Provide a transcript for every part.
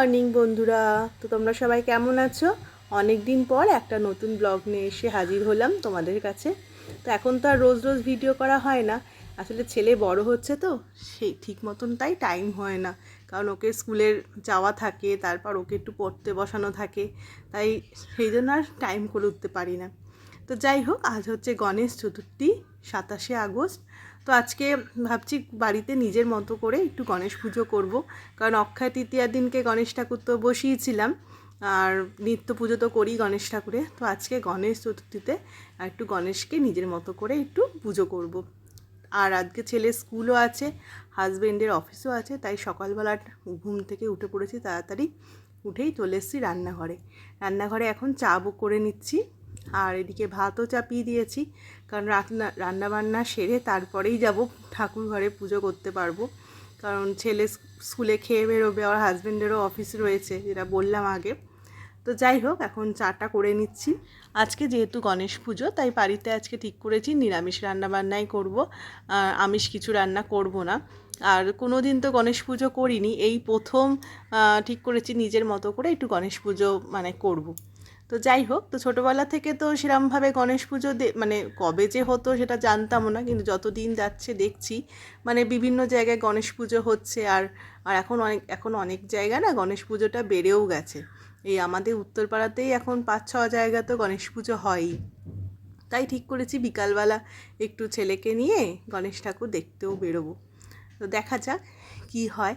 Morning, বন্ধুরা। তো তোমরা সবাই কেমন আছো? অনেক দিন পর একটা নতুন ব্লগ নিয়ে এসে হাজির হলাম তোমাদের কাছে। তো এখন তো আর রোজ রোজ ভিডিও করা হয় না। আসলে ছেলে বড় হচ্ছে তো সেই ঠিক মতন তাই টাইম হয় না। কারণ ওকে স্কুলের যাওয়া থাকে, তারপর ওকে একটু পড়তে বসানো থাকে। তাই সেই জন্য আর টাইম করে উঠতে পারি না। তো যাই হোক, আজ হচ্ছে গণেশ চতুর্থী, সাতাশে আগস্ট। তো আজকে ভাবছি বাড়িতে নিজের মতো করে একটু গণেশ পুজো করব। কারণ অক্ষয় তৃতীয়ার দিনকে গণেশ ঠাকুর তো বসিয়েছিলাম। আর নিত্য পুজো তো করি গণেশ ঠাকুরে। তো আজকে গণেশ চতুর্থীতে একটু গণেশকে নিজের মতো করে একটু পুজো করব। আর আজকে ছেলে স্কুলও আছে হাজব্যান্ডের অফিসও আছে, তাই সকালবেলা ঘুম থেকে উঠে পড়েছি, তাড়াতাড়ি উঠেই চলে এসেছি রান্নাঘরে। রান্নাঘরে এখন চা করে নিচ্ছি। আর এদিকে ভাতও চাপিয়ে দিয়েছি, কারণ রান্না রান্না বান্না সেরে তারপরেই যাব ঠাকুর ঘরে পুজো করতে পারব। কারণ ছেলে স্কুলে খেয়ে বেরোবে, আর হাজব্যান্ডেরও অফিস রয়েছে, যেটা বললাম আগে। তো যাই হোক, এখন চাটা করে নিচ্ছি। আজকে যেহেতু গণেশ পুজো, তাই বাড়িতে আজকে ঠিক করেছি, নিরামিষ রান্নাবান্নাই করব। আমিষ কিছু রান্না করব না। আর কোনো দিন তো গণেশ পুজো করিনি, এই প্রথম ঠিক করেছি নিজের মতো করে একটু গণেশ পুজো মানে করব। তো যাই হোক, তো ছোটোবেলা থেকে তো সেরমভাবে গণেশ পুজো মানে কবে যে হতো সেটা জানতামও না, কিন্তু যত দিন যাচ্ছে দেখছি মানে বিভিন্ন জায়গায় গণেশ পুজো হচ্ছে আর আর এখন অনেক এখন অনেক জায়গায় না গণেশ পুজোটা বেড়েও গেছে। এই আমাদের উত্তরপাড়াতেই এখন পাঁচ ছ জায়গা তো গণেশ পুজো হয়ই। তাই ঠিক করেছি বিকালবেলা একটু ছেলেকে নিয়ে গণেশ ঠাকুর দেখতেও বেরোবো। তো দেখা যাক কি হয়।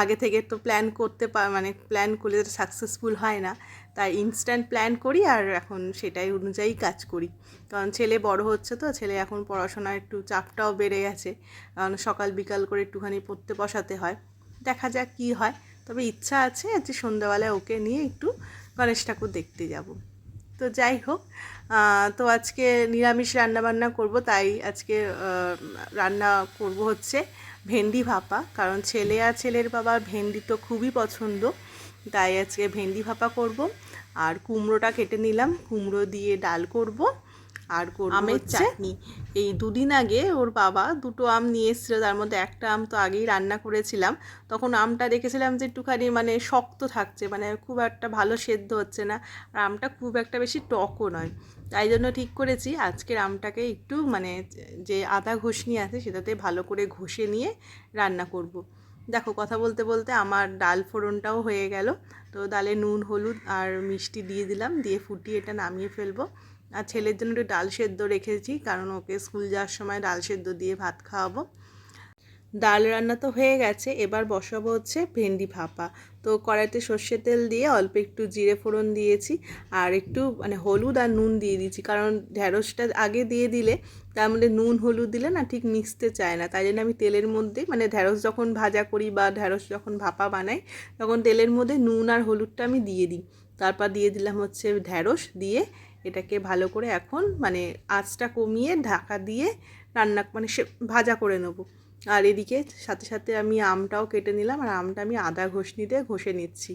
আগে থেকে তো প্ল্যান করতে মানে প্ল্যান করলে সাকসেসফুল হয় না। তাই ইনস্ট্যান্ট প্ল্যান করি আর এখন সেটাই অনুযায়ী কাজ করি। কারণ ছেলে বড় হচ্ছে তো, ছেলে এখন পড়াশোনার একটু চাপটাও বেড়ে গেছে। কারণ সকাল বিকাল করে একটুখানি পড়তে বসাতে হয়। দেখা যাক কি হয়। তবে ইচ্ছা আছে যে সন্ধ্যাবেলায় ওকে নিয়ে একটু গণেশ ঠাকুর দেখতে যাব। তো যাই হোক তো আজকে নিরামিষ রান্না বান্না করব, তাই আজকে রান্না করব হচ্ছে ভেন্ডি ভাপা কারণ ছেলে আর ছেলের বাবার ভেন্ডি তো খুবই পছন্দ। তাই আজকে ভেন্ডি ভাপা করব। আর কুমড়োটা কেটে নিলাম কুমড়ো দিয়ে ডাল করব। আর করব আমের চাটনি। এই দুদিন আগে ওর বাবা দুটো আম নিয়ে এসেছিল তার মধ্যে একটা আম তো আগেই রান্না করেছিলাম। তখন আমটা দেখেছিলাম যে একটুখানি মানে শক্ত থাকছে মানে খুব একটা ভালো সেদ্ধ হচ্ছে না। আর আমটা খুব একটা বেশি টকও নয়। তাই জন্য ঠিক করেছি। আজকের আমটাকে একটু মানে যে আদা ঘষনি আছে সেটাতে ভালো করে ঘষে নিয়ে রান্না করব। দেখো কথা বলতে বলতে আমার ডাল ফোড়নটাও হয়ে গেল। তো ডালে নুন, হলুদ আর মিষ্টি দিয়ে দিলাম। দিয়ে ফুটিয়ে এটা নামিয়ে ফেলব। আর ছেলের জন্য একটু ডাল সেদ্ধ রেখেছি, কারণ ওকে স্কুল যাওয়ার সময় ডাল সেদ্ধ দিয়ে ভাত খাওয়াবো। ডাল রান্না তো হয়ে গেছে। এবার বসাবো হচ্ছে ভেন্ডি ভাপা। তো কড়াইতে সর্ষের তেল দিয়ে অল্প একটু জিরে ফোড়ন দিয়েছি আর একটু মানে হলুদ আর নুন দিয়ে দিয়েছি। কারণ ঢ্যাঁড়সটা আগে দিয়ে দিলে তার মধ্যে নুন, হলুদ দিলে না ঠিক মিশতে চায় না। তাই জন্য আমি তেলের মধ্যে মানে ঢ্যাঁড়স যখন ভাজা করি বা ঢ্যাঁড়স যখন ভাপা বানাই, তখন তেলের মধ্যে নুন আর হলুদটা আমি দিয়ে দিই। তারপর দিয়ে দিলাম হচ্ছে ঢ্যাঁড়স দিয়ে এটাকে ভালো করে এখন মানে আঁচটা কমিয়ে ঢাকা দিয়ে রান্না মানে সে ভাজা করে নেব। আর এদিকে সাথে সাথে আমি আমটাও কেটে নিলাম আর আমটা আমি আদা ঘষনি দিয়ে ঘষে নিচ্ছি।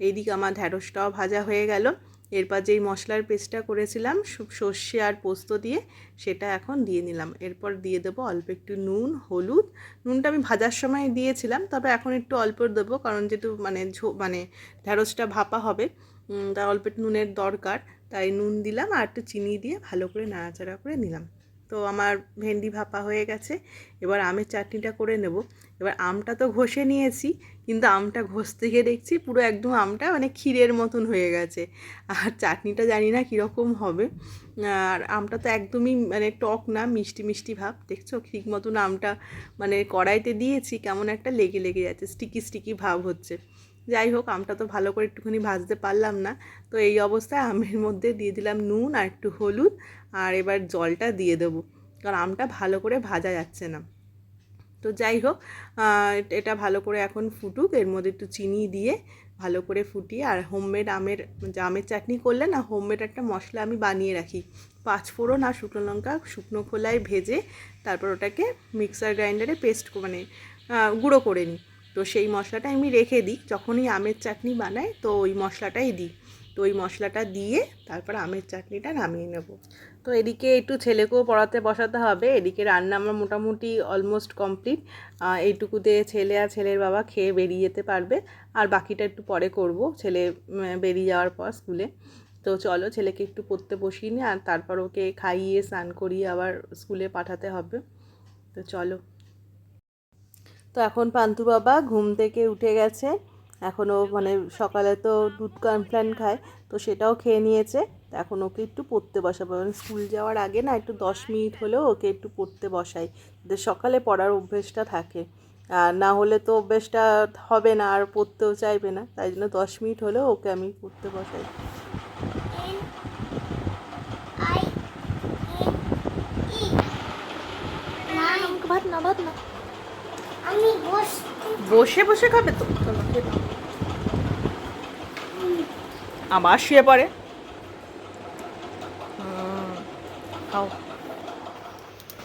এইদিকে আমার ঢ্যাঁড়সটাও ভাজা হয়ে গেল। এরপর যেই মশলার পেস্টটা করেছিলাম সর্ষে আর পোস্ত দিয়ে সেটা এখন দিয়ে নিলাম। এরপর দিয়ে দেবো অল্প একটু নুন, হলুদ। নুনটা আমি ভাজার সময় দিয়েছিলাম, তবে এখন একটু অল্প দেবো কারণ যেহেতু মানে মানে ঢ্যাঁড়সটা ভাপা হবে তাই অল্প একটু নুনের দরকার। তাই নুন দিলাম আর একটু চিনি দিয়ে ভালো করে নাড়াচাড়া করে নিলাম। তো আমার ভেন্ডি ভাপা হয়ে গেছে। এবার আমের চাটনিটা করে নেব। এবার আমটা তো ঘষে নিয়েছি, কিন্তু আমটা ঘষতে গিয়ে দেখছি পুরো একদম আমটা মানে ক্ষীরের মতন হয়ে গেছে। আর চাটনিটা জানি না কীরকম হবে। আর আমটা তো একদমই মানে টক না, মিষ্টি মিষ্টি ভাব। দেখছ? ঠিক মতন আমটা মানে কড়াইতে দিয়েছি, কেমন একটা লেগে লেগে যাচ্ছে, স্টিকি স্টিকি ভাব হচ্ছে। যাই হোক, আমটা তো ভালো করে একটুখানি ভাজতে পারলাম না। তো এই অবস্থায় আমের মধ্যে দিয়ে দিলাম নুন আর একটু হলুদ আর এবার জলটা দিয়ে দেবো। কারণ আমটা ভালো করে ভাজা যাচ্ছে না। তো যাই হোক এটা ভালো করে এখন ফুটুক, এর মধ্যে একটু চিনি দিয়ে ভালো করে ফুটিয়ে আর হোমমেড আমের, যে আমের চাটনি করলে না হোমমেড একটা মশলা আমি বানিয়ে রাখি। পাঁচ ফোড়ন আর শুকনো লঙ্কা শুকনো খোলায় ভেজে তারপর ওটাকে মিক্সার গ্রাইন্ডারে পেস্ট মানে গুঁড়ো করে নিই। তো সেই মশলাটা আমি রেখে দিই। যখনই আমের চাটনি বানাই, তো ওই মশলাটাই দিই। তো ওই মশলাটা দিয়ে তারপর আমের চাটনিটা নামিয়ে নেব। তো এদিকে একটু ছেলেকেও পড়াতে বসাতে হবে। এদিকে রান্না আমার মোটামুটি অলমোস্ট কমপ্লিট এইটুকুতে ছেলে আর ছেলের বাবা খেয়ে বেরিয়ে যেতে পারবে। আর বাকিটা একটু পরে করব। ছেলে বেরিয়ে যাওয়ার পর স্কুলে। তো চলো ছেলেকে একটু পড়তে বসিয়ে নিই আর তারপর ওকে খাইয়ে, স্নান করিয়ে আবার স্কুলে পাঠাতে হবে। তো চলো। তো এখন পান্তু বাবা ঘুম থেকে উঠে গেছে এখনও মানে সকালে তো দুধ কমপ্লেন খায় তো সেটাও খেয়ে নিয়েছে এখন ওকে একটু পড়তে বসাবো মানে স্কুল যাওয়ার আগে না একটু দশ মিনিট হলেও ওকে একটু পড়তে বসাই সকালে পড়ার অভ্যেসটা থাকে আর না হলে তো অভ্যেসটা হবে না আর পড়তেও চাইবে না তাই জন্য দশ মিনিট হলেও ওকে আমি পড়তে বসাই E ভাত না ভাত না বস, বসে খাবে তো। আবার শুয়ে পড়ে। খাও।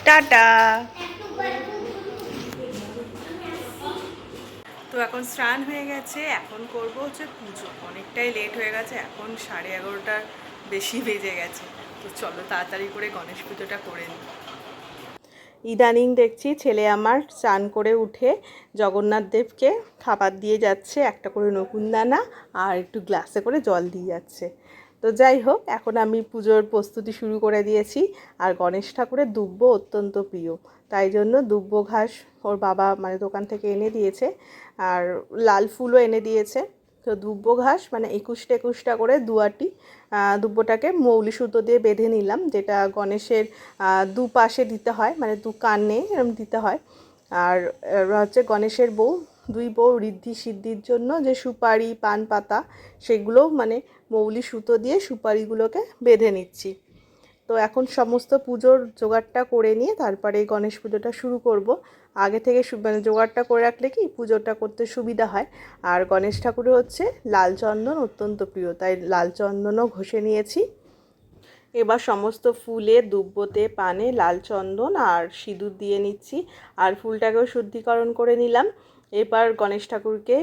টাটা। তো এখন স্নান হয়ে গেছে, এখন করব হচ্ছে পুজো। অনেকটাই লেট হয়ে গেছে, এখন সাড়ে এগারোটার বেশি বেজে গেছে। তো চলো তাড়াতাড়ি করে গণেশ পুজোটা করে নিই ইদানিং দেখছি ছেলে আমার চান করে উঠে জগন্নাথ দেবকে খাবার দিয়ে যাচ্ছে, একটা করে নকুনদানা আর একটু গ্লাসে করে জল দিয়ে যাচ্ছে। তো যাই হোক, এখন আমি পুজোর প্রস্তুতি শুরু করে দিয়েছি আর গণেশ ঠাকুরের দুব্য অত্যন্ত প্রিয়। তাই জন্য দুব্য ঘাস ওর বাবা মানে দোকান থেকে এনে দিয়েছে আর লাল ফুলও এনে দিয়েছে। তো দুব্য ঘাস মানে একুশটা একুশটা করে দুয়াটি দুব্যটাকে মৌলি সুতো দিয়ে বেঁধে নিলাম, যেটা গণেশের দুপাশে দিতে হয় মানে দু কানে এরকম দিতে হয়। আর হচ্ছে গণেশের বউ, দুই বউ ঋদ্ধি সিদ্ধির জন্য যে সুপারি পান পাতা সেগুলোও মানে মৌলি সুতো দিয়ে সুপারিগুলোকে বেঁধে নিচ্ছি। তো এখন সমস্ত পুজোর জোগাড়টা করে নিয়ে তারপরে গণেশ পুজোটা শুরু করব। আগে থেকে মানে জোগাড়টা করে রাখলে কি পুজোটা করতে সুবিধা হয়। আর গণেশ ঠাকুরের হচ্ছে লাল চন্দন অত্যন্ত প্রিয়, তাই লাল চন্দনও ঘষে নিয়েছি। এবার সমস্ত ফুলে, দুব্বতে, পানে লাল চন্দন আর সিঁদুর দিয়ে নিচ্ছি। আর ফুলটাকেও শুদ্ধিকরণ করে নিলাম। এবার গণেশ ঠাকুরকে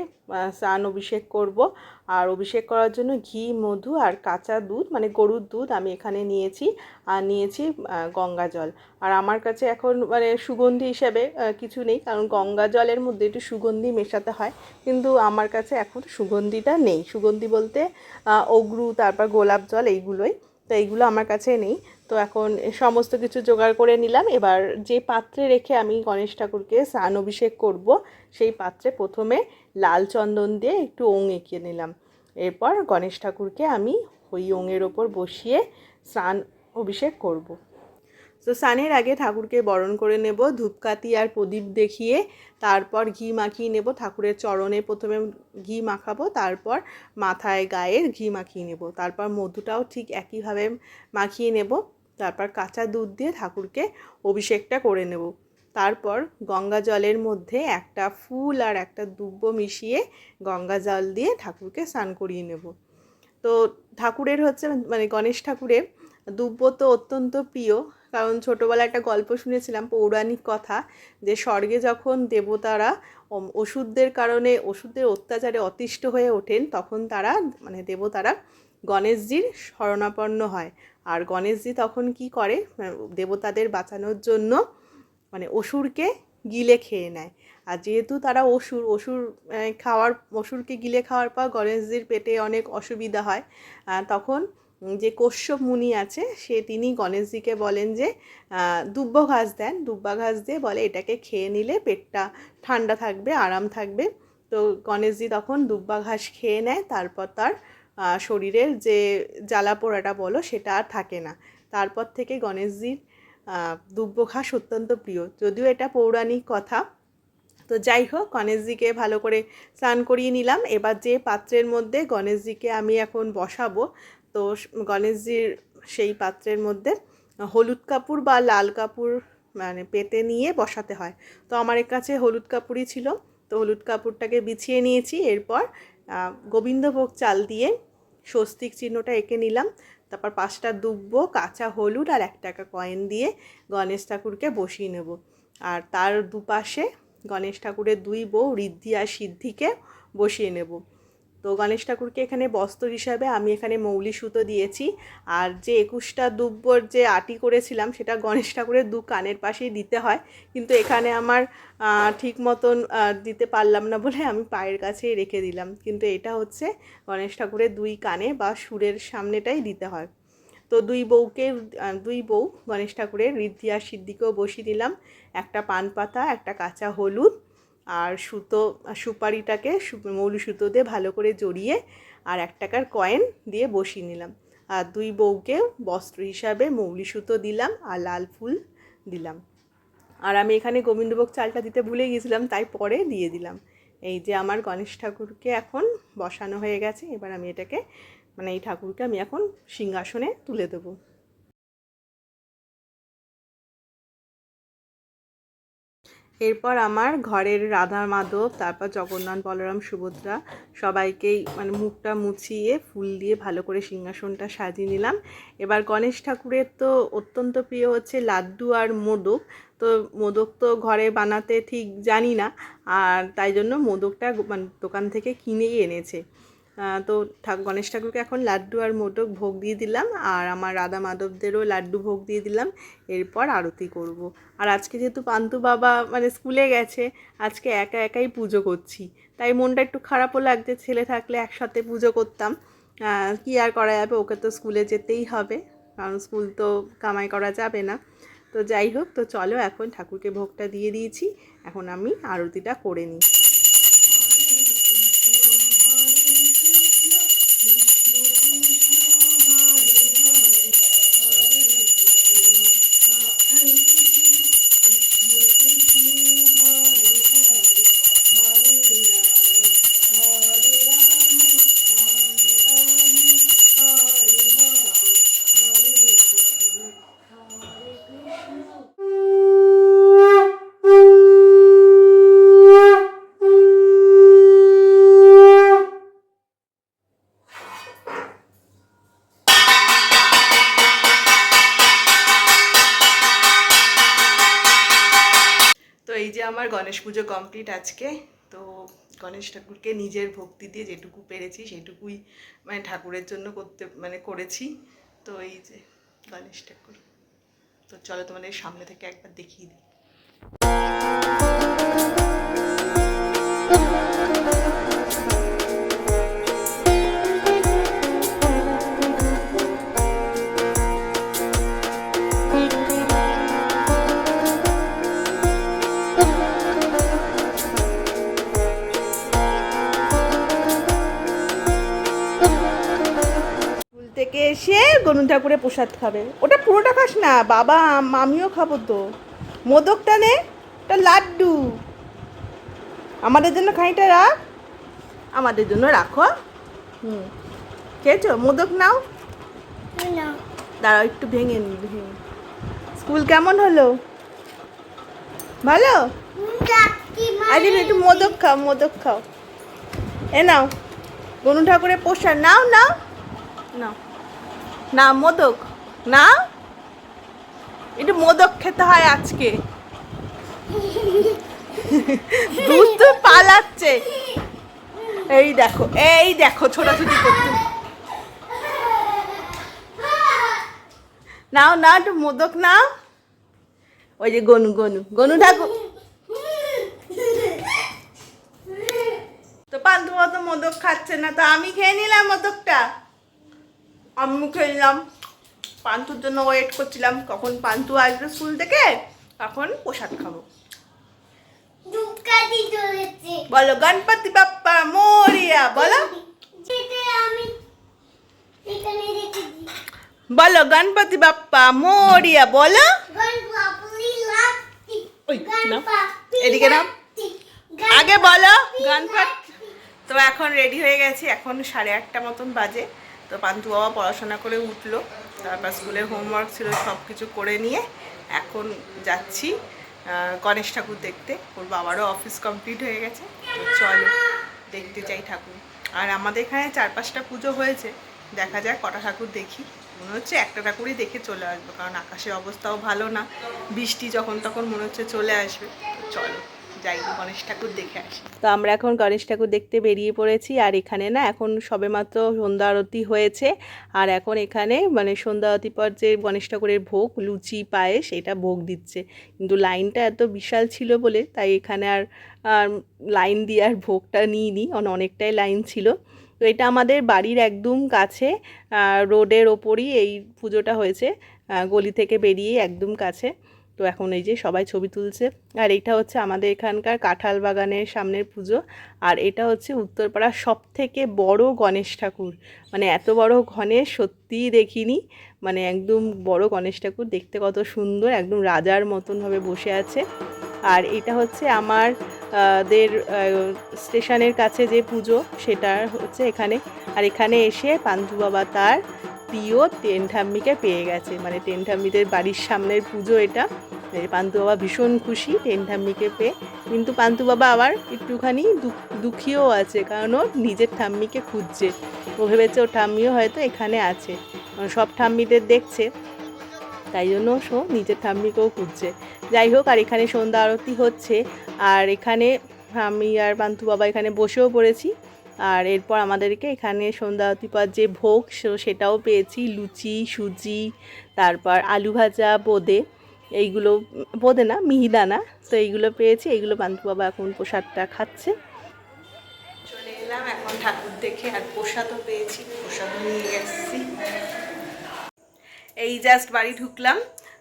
স্নান অভিষেক করব। আর অভিষেক করার জন্য ঘি, মধু আর কাঁচা দুধ মানে গরুর দুধ আমি এখানে নিয়েছি, আর নিয়েছি গঙ্গা জল। আর আমার কাছে এখন মানে সুগন্ধি হিসাবে কিছু নেই, কারণ গঙ্গা জলের মধ্যে একটু সুগন্ধি মেশাতে হয়, কিন্তু আমার কাছে এখন সুগন্ধিটা নেই। সুগন্ধি বলতে অগ্রু, তারপর গোলাপ জল, এইগুলোই। তো এইগুলো আমার কাছে নেই। তো এখন সমস্ত কিছু জোগাড় করে নিলাম। এবার যে পাত্রে রেখে আমি গণেশ ঠাকুরকে স্নান অভিষেক করব, সেই পাত্রে প্রথমে লাল চন্দন দিয়ে একটু ওং এঁকে নিলাম। এরপর গণেশ ঠাকুরকে আমি ওই ওঙের ওপর বসিয়ে স্নান অভিষেক করব। তো স্নানের আগে ঠাকুরকে বরণ করে নেব ধূপকাতি আর প্রদীপ দেখিয়ে তারপর ঘি মাখিয়ে নেব, ঠাকুরের চরণে প্রথমে ঘি মাখাবো, তারপর মাথায় গায়ের ঘি মাখিয়ে নেব, তারপর মধুটাও ঠিক একইভাবে মাখিয়ে নেব, তারপর কাঁচা দুধ দিয়ে ঠাকুরকে অভিষেকটা করে নেব, তারপর গঙ্গা জলের মধ্যে একটা ফুল আর একটা দুব্ব মিশিয়ে গঙ্গা জল দিয়ে ঠাকুরকে স্নান করিয়ে নেব, তো ঠাকুরের হচ্ছে মানে গণেশ ঠাকুরের দুব্য তো অত্যন্ত প্রিয় কারণ ছোটোবেলায় একটা গল্প শুনেছিলাম পৌরাণিক কথা যে স্বর্গে যখন দেবতারা ওষুধদের কারণে, ওষুধের অত্যাচারে অতিষ্ঠ হয়ে ওঠেন, তখন তারা মানে দেবতারা গণেশজির শরণাপন্ন হয়। আর গণেশজি তখন কি করে? দেবতাদের বাঁচানোর জন্য মানে অসুরকে গিলে খেয়ে নেয়। আর যেহেতু তারা অসুর অসুর খাওয়ার, অসুরকে গিলে খাওয়ার পর গণেশজির পেটে অনেক অসুবিধা হয় তখন যে কশ্যপ মুনি আছে, সে তিনি গণেশজিকে বলেন যে দুব্ব ঘাস দেন। দুব্বা ঘাস দিয়ে বলে, এটাকে খেয়ে নিলে পেটটা ঠান্ডা থাকবে, আরাম থাকবে। তো গণেশজি তখন দুব্বা ঘাস খেয়ে নেয়। তারপর তার শরীরের যে জ্বালা পোড়াটা বলো, সেটা আর থাকে না। তারপর থেকে গণেশজির দুব্ব ঘাস অত্যন্ত প্রিয়। যদিও এটা পৌরাণিক কথা। তো যাই হোক, গণেশজিকে ভালো করে স্নান করিয়ে নিলাম। এবার যে পাত্রের মধ্যে গণেশজিকে আমি এখন বসাবো তো গণেশজির সেই পাত্রের মধ্যে হলুদ কাপড় বা লাল কাপড় মানে পেতে নিয়ে বসাতে হয়। তো আমার কাছে হলুদ কাপড়ই ছিল। তো হলুদ কাপড়টাকে বিছিয়ে নিয়েছি। এরপর গোবিন্দভোগ চাল দিয়ে স্বস্তিক চিহ্নটা এঁকে নিলাম। তারপর পাঁচটা দুব্ব, কাঁচা হলুদ আর এক টাকা কয়েন দিয়ে গণেশ ঠাকুরকে বসিয়ে নেব। আর তার দুপাশে গণেশ ঠাকুরের দুই বউ ঋদ্ধি আর সিদ্ধিকে বসিয়ে নেব। তো গণেশ ঠাকুরকে এখানে বস্ত্র হিসাবে আমি এখানে মৌলি সুতো দিয়েছি। আর যে একুশটা দুব্বর যে আটি করেছিলাম, সেটা গণেশ ঠাকুরের দু কানের পাশেই দিতে হয়। কিন্তু এখানে আমার ঠিক মতন দিতে পারলাম না বলে আমি পায়ের কাছেই রেখে দিলাম। কিন্তু এটা হচ্ছে গণেশ ঠাকুরের দুই কানে বা সুরের সামনেটাই দিতে হয়। তো দুই বউকে দুই বউ গণেশ ঠাকুরের ঋদ্ধি আর সিদ্ধিকেও বসিয়ে দিলাম। একটা পান পাতা, একটা কাঁচা হলুদ আর সুতো সুপারিটাকে মৌলি সুতো দিয়ে ভালো করে জড়িয়ে আর এক টাকার কয়েন দিয়ে বসিয়ে নিলাম। আর দুই বউকে বস্ত্র হিসাবে মৌলি সুতো দিলাম আর লাল ফুল দিলাম। আর আমি এখানে গোবিন্দভোগ চালটা দিতে ভুলে গিয়েছিলাম, তাই পরে দিয়ে দিলাম। এই যে আমার গণেশ ঠাকুরকে এখন বসানো হয়ে গেছে, এবার আমি এটাকে মানে এই ঠাকুরকে আমি এখন সিংহাসনে তুলে দেবো। এরপর আমার ঘরের রাধা মাধব, তারপর জগন্নাথ, বলরাম, সুভদ্রা সবাইকেই মানে মুখটা মুছিয়ে, ফুল দিয়ে ভালো করে সিংহাসনটা সাজিয়ে নিলাম। এবার গণেশ ঠাকুরের তো অত্যন্ত প্রিয় হচ্ছে লাড্ডু আর মোদক। তো মোদক তো ঘরে বানাতে ঠিক জানি না, আর তাই জন্য মোদকটা মানে দোকান থেকে কিনেই এনেছে। তো গণেশ ঠাকুরকে এখন লাড্ডু আর মোটক ভোগ দিয়ে দিলাম, আর আমার রাধা মাধবদেরও লাড্ডু ভোগ দিয়ে দিলাম, এরপর আরতি করব। আর আজকে যেহেতু পান্তু বাবা মানে স্কুলে গেছে, আজকে একা একাই পুজো করছি, তাই মনটা একটু খারাপও লাগছে, ছেলে থাকলে একসাথে পুজো করতাম। কি আর করা যাবে, ওকে তো স্কুলে যেতেই হবে, কারণ স্কুল তো কামাই করা যাবে না। তো যাই হোক, তো চলো এখন ঠাকুরকে ভোগটা দিয়ে দিয়েছি, এখন আমি আরতিটা করে নিই। আমার গণেশ পুজো কমপ্লিট আজকে। তো গণেশ ঠাকুরকে নিজের ভক্তি দিয়ে যেটুকু পেরেছি, সেটুকুই মানে ঠাকুরের জন্য করতে মানে করেছি। তো এই যে গণেশ ঠাকুর। তো চলো তোমাদের সামনে থেকে একবার দেখিয়ে দিই। এসে গনু ঠাকুরে প্রসাদ খাবে। ওটা পুরোটা খাস না বাবা আম- আমিও খাব তো। মোদকটা নে ওটা লাড্ডু। আমাদের জন্য খানিটা রাখ। আমাদের জন্য রাখো হুম। খেয়েছো? মোদক নাও। দাঁড়াও একটু ভেঙে নি ভেঙে স্কুল কেমন হলো? ভালো? ডাকি আজ একটু মোদক খাও মোদক খাও। এ নাও গনু ঠাকুরের প্রসাদ। নাও নাও। নাও। না, মোদক। না? একটু মোদক খেতে হয় আজকে। দুধ পালাচ্ছে। এই দেখো এই দেখো, ছোটাছুটি করতে নাও না একটু মোদক নাও। ওই যে গনু গনু। গনু ঠাকুর। তো পান্তু মতো মোদক খাচ্ছে না, তো আমি খেয়ে নিলাম মোদকটা। আমি খেয়ে নিলাম পান্তুর জন্য ওয়েট করছিলাম। কখন পান্তু আসবে স্কুল থেকে? তখন প্রসাদ খাব। বলো গণপতি বাপ্পা মরিয়া বলো। এখানে বলো গণপতি বাপ্পা মরিয়া বলো। এদিকে। লাত্তি, আগে বলো গণপত। তো এখন রেডি হয়ে গেছি। এখন সাড়ে আটটা মতন বাজে। তো পান্তু বাবা পড়াশোনা করে উঠল, তারপর স্কুলের হোমওয়ার্ক ছিল সব কিছু করে নিয়ে এখন যাচ্ছি গণেশ ঠাকুর দেখতে। ওর বাবারও অফিস কমপ্লিট হয়ে গেছে চলো দেখতে চাই ঠাকুর। আর আমাদের এখানে চার পাঁচটা পুজো হয়েছে, দেখা যাক কটা ঠাকুর দেখি। মনে হচ্ছে একটা ঠাকুরই দেখে চলে আসব, কারণ আকাশের অবস্থাও ভালো না, বৃষ্টি যখন তখন মনে হচ্ছে চলে আসবে চলো। গণেশ ঠাকুর দেখে আসি। তো আমরা এখন গণেশ ঠাকুর দেখতে বেরিয়ে পড়েছি, আর এখানে না এখন সবেমাত্র সন্ধ্যা আরতি হয়েছে, আর এখন এখানে মানে সন্ধ্যা আরতি পর যে গণেশ ঠাকুরের ভোগ, লুচি, পায়েস, এটা ভোগ দিচ্ছে। কিন্তু লাইনটা এত বিশাল ছিল বলে, তাই এখানে আর আর লাইন দিয়ে আর ভোগটা নিইনি, অন- অনেকটাই লাইন ছিল। তো এটা আমাদের বাড়ির একদম কাছে রোডের ওপরই এই পুজোটা হয়েছে গলি থেকে বেরিয়ে একদম কাছে। তো এখন এই যে সবাই ছবি তুলছে। আর এটা হচ্ছে আমাদের এখানকার কাঁঠাল বাগানের সামনের পুজো। আর এটা হচ্ছে উত্তরপাড়ার সব থেকে বড় গণেশ ঠাকুর। মানে এত বড় গণেশ সত্যিই দেখিনি। মানে একদম বড় গণেশ ঠাকুর দেখতে কত সুন্দর, একদম রাজার মতনভাবে বসে আছে। আর এটা হচ্ছে আমার দের স্টেশনের কাছে যে পুজো, সেটা হচ্ছে এখানে। আর এখানে এসে পান্থু বাবা তার প্রিয় টেন ঠাম্মিকে পেয়ে গেছে। মানে টেন ঠাম্মিদের বাড়ির সামনের পুজো এটা। পান্তু বাবা ভীষণ খুশি টেন ঠাম্মিকে পেয়ে। কিন্তু পান্তু বাবা আবার একটুখানি দুঃখ- দুঃখীও আছে, কারণ ও নিজের ঠাম্মিকে খুঁজছে। ও ভেবেছে ও ঠাম্মিও হয়তো এখানে আছে। সব ঠাম্মিদের দেখছে। তাই জন্য সো নিজের ঠাম্মিকেও খুঁজছে। যাই হোক, আর এখানে সন্ধ্যা আরতি হচ্ছে। আর এখানে আমি আর পান্তু বাবা এখানে বসেও পড়েছি। আর এরপর আমাদেরকে এখানে সন্ধ্যা আরতি যে ভোগ সেটাও পেয়েছি। লুচি, সুজি, তারপর আলু ভাজা, বোঁদে। এইগুলো, বোঁদে না মিহিদানা তো এইগুলো পেয়েছি, এইগুলো পান্তু বাবা এখন প্রসাদটা খাচ্ছে। চলে এলাম এখন ঠাকুর দেখে, আর প্রসাদও পেয়েছি, প্রসাদও নিয়ে এসেছি। এই জাস্ট বাড়ি ঢুকলাম।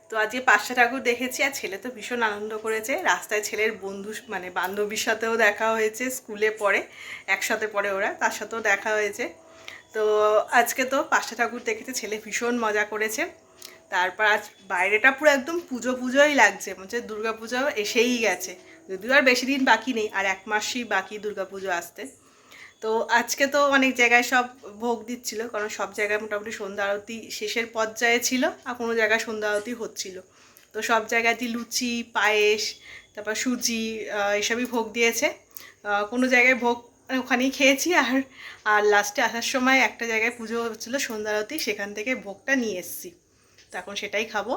তো আজকে পাঁচটা ঠাকুর দেখেছি আর ছেলে তো ভীষণ আনন্দ করেছে। রাস্তায় ছেলের বন্ধু মানে বান্ধবীর সাথেও দেখা হয়েছে, স্কুলে পড়ে, একসাথে পড়ে ওরা, তার সাথেও দেখা হয়েছে। তো আজকে তো পাঁচটা ঠাকুর দেখেছে, ছেলে ভীষণ মজা করেছে। তারপর আজ বাইরেটা পুরো একদম পুজো পুজোই লাগছে মনে হচ্ছে দুর্গা এসেই গেছে। যদিও আর বেশি দিন বাকি নেই, আর এক মাসই বাকি দুর্গা পুজো আসতে। তো আজকে তো অনেক জায়গায় সব ভোগ দিচ্ছিল, কারণ সব জায়গায় মোটামুটি সন্ধ্যা আরতি শেষের পর্যায়ে ছিল আর কোনো জায়গায় সন্ধ্যা আরতি হচ্ছিল। তো সব জায়গাতে লুচি, পায়েস, তারপর সুজি এসবই ভোগ দিয়েছে। কোনো জায়গায় ভোগ ওখানেই খেয়েছি আর আর লাস্টে আসার সময় একটা জায়গায় পুজো হচ্ছিল সন্ধ্যা আরতি, সেখান থেকে ভোগটা নিয়ে এসেছি। তো এখন সেটাই খাব।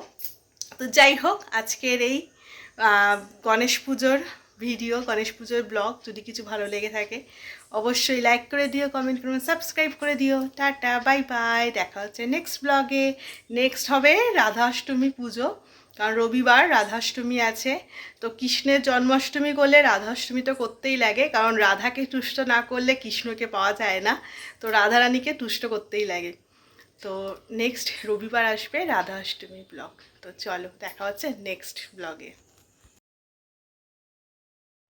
তো যাই হোক, আজকের এই গণেশ পুজোর ভিডিও, গণেশ পুজোর ব্লগ, যদি কিছু ভালো লেগে থাকে, অবশ্যই লাইক করে দিও কমেন্ট করো সাবস্ক্রাইব করে দিও। টাটা বাই বাই দেখা হচ্ছে নেক্সট ব্লগে নেক্সট হবে রাধাষ্টমী পুজো, কারণ রবিবার রাধাষ্টমী আছে। তো কৃষ্ণের জন্মাষ্টমী করলে রাধাষ্টমী তো করতেই লাগে, কারণ রাধাকে তুষ্ট না করলে কৃষ্ণকে পাওয়া যায় না। তো রাধারানীকে তুষ্ট করতেই লাগে। তো নেক্সট রবিবার আসবে রাধা অষ্টমী ব্লগ তো চলো, দেখা হচ্ছে নেক্সট ব্লগে